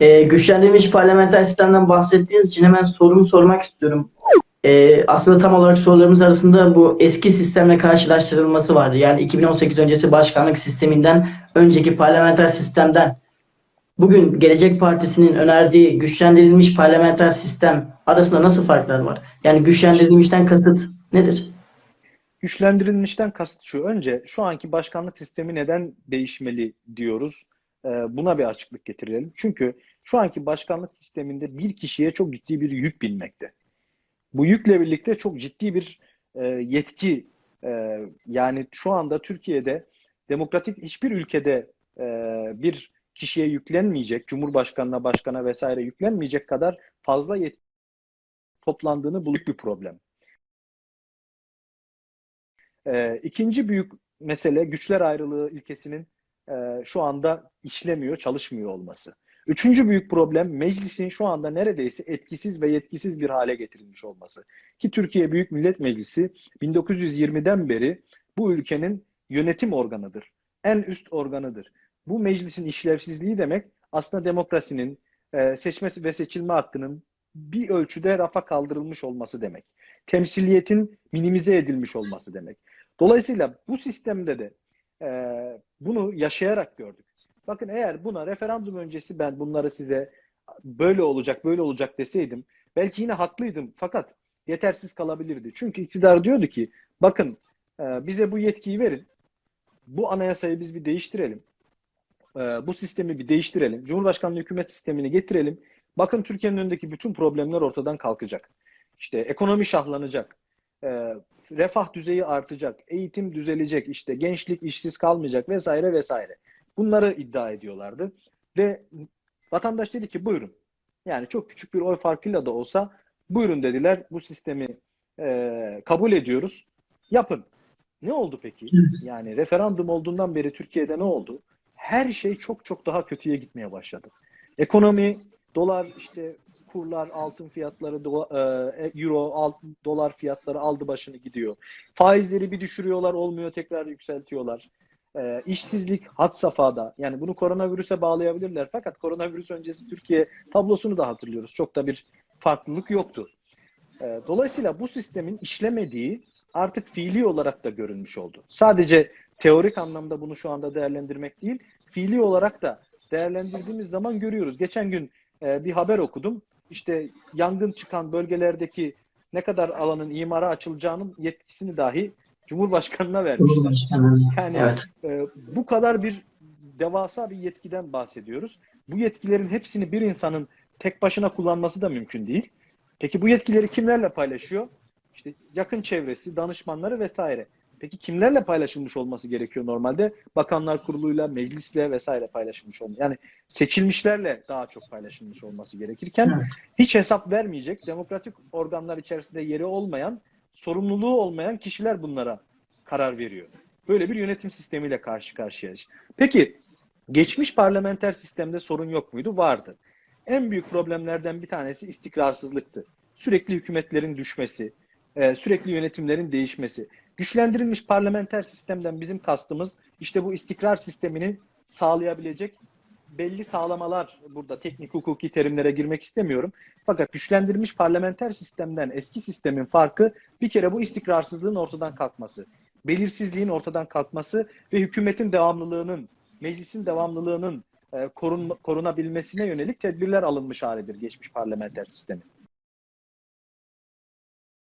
Ee, güçlendirilmiş parlamenter sistemden bahsettiğiniz için hemen sorumu sormak istiyorum. Ee, aslında tam olarak sorularımız arasında bu eski sistemle karşılaştırılması vardı. Yani 2018 öncesi başkanlık sisteminden önceki parlamenter sistemden bugün Gelecek Partisi'nin önerdiği güçlendirilmiş parlamenter sistem arasında nasıl farklar var? Yani güçlendirilmişten kasıt nedir? Güçlendirilmişten kasıt şu. Önce şu anki başkanlık sistemi neden değişmeli diyoruz. Ee, Buna bir açıklık getirelim. Çünkü şu anki başkanlık sisteminde bir kişiye çok ciddi bir yük binmekte. Bu yükle birlikte çok ciddi bir e, yetki e, yani şu anda Türkiye'de demokratik hiçbir ülkede e, bir kişiye yüklenmeyecek, Cumhurbaşkanına, başkana vesaire yüklenmeyecek kadar fazla yetki toplandığını bu büyük bir problem. Ee, ikinci büyük mesele güçler ayrılığı ilkesinin e, şu anda işlemiyor, çalışmıyor olması. Üçüncü büyük problem meclisin şu anda neredeyse etkisiz ve yetkisiz bir hale getirilmiş olması. Ki Türkiye Büyük Millet Meclisi 1920'den beri bu ülkenin yönetim organıdır. En üst organıdır. Bu meclisin işlevsizliği demek aslında demokrasinin, e, seçme ve seçilme hakkının bir ölçüde rafa kaldırılmış olması demek. Temsiliyetin minimize edilmiş olması demek. Dolayısıyla bu sistemde de e, bunu yaşayarak gördük. Bakın eğer buna referandum öncesi ben bunları size böyle olacak, böyle olacak deseydim belki yine haklıydım fakat yetersiz kalabilirdi. Çünkü iktidar diyordu ki bakın e, bize bu yetkiyi verin. Bu anayasayı biz bir değiştirelim. E, bu sistemi bir değiştirelim. Cumhurbaşkanlığı hükümet sistemini getirelim. Bakın Türkiye'nin önündeki bütün problemler ortadan kalkacak. İşte ekonomi şahlanacak. E, refah düzeyi artacak. Eğitim düzelecek. işte gençlik işsiz kalmayacak vesaire vesaire. Bunları iddia ediyorlardı. Ve vatandaş dedi ki buyurun. Yani çok küçük bir oy farkıyla da olsa buyurun dediler. Bu sistemi e, kabul ediyoruz. Yapın. Ne oldu peki? Yani referandum olduğundan beri Türkiye'de ne oldu? Her şey çok çok daha kötüye gitmeye başladı. Ekonomi, dolar işte kurlar, altın fiyatları, dola- e, euro, altın, dolar fiyatları aldı başını gidiyor. Faizleri bir düşürüyorlar, olmuyor tekrar yükseltiyorlar. E, işsizlik had safhada. Yani bunu koronavirüse bağlayabilirler. Fakat koronavirüs öncesi Türkiye tablosunu da hatırlıyoruz. Çok da bir farklılık yoktu. E, dolayısıyla bu sistemin işlemediği artık fiili olarak da görünmüş oldu. Sadece teorik anlamda bunu şu anda değerlendirmek değil, fiili olarak da değerlendirdiğimiz zaman görüyoruz. Geçen gün e, bir haber okudum. İşte yangın çıkan bölgelerdeki ne kadar alanın imara açılacağının yetkisini dahi Cumhurbaşkanına vermişler. Yani Evet. e, bu kadar bir devasa bir yetkiden bahsediyoruz. Bu yetkilerin hepsini bir insanın tek başına kullanması da mümkün değil. Peki bu yetkileri kimlerle paylaşıyor? İşte yakın çevresi, danışmanları vesaire. Peki kimlerle paylaşılmış olması gerekiyor normalde? Bakanlar Kurulu'yla, meclisle vesaire paylaşılmış olması. Yani seçilmişlerle daha çok paylaşılmış olması gerekirken hiç hesap vermeyecek, demokratik organlar içerisinde yeri olmayan, sorumluluğu olmayan kişiler bunlara karar veriyor. Böyle bir yönetim sistemiyle karşı karşıyayız. Peki geçmiş parlamenter sistemde sorun yok muydu? Vardı. En büyük problemlerden bir tanesi istikrarsızlıktı. Sürekli hükümetlerin düşmesi, e, sürekli yönetimlerin değişmesi. Güçlendirilmiş parlamenter sistemden bizim kastımız işte bu istikrar sisteminin sağlayabilecek belli sağlamalar burada teknik hukuki terimlere girmek istemiyorum. Fakat güçlendirilmiş parlamenter sistemden eski sistemin farkı bir kere bu istikrarsızlığın ortadan kalkması, belirsizliğin ortadan kalkması ve hükümetin devamlılığının, meclisin devamlılığının e, korun, korunabilmesine yönelik tedbirler alınmış halidir geçmiş parlamenter sistemin.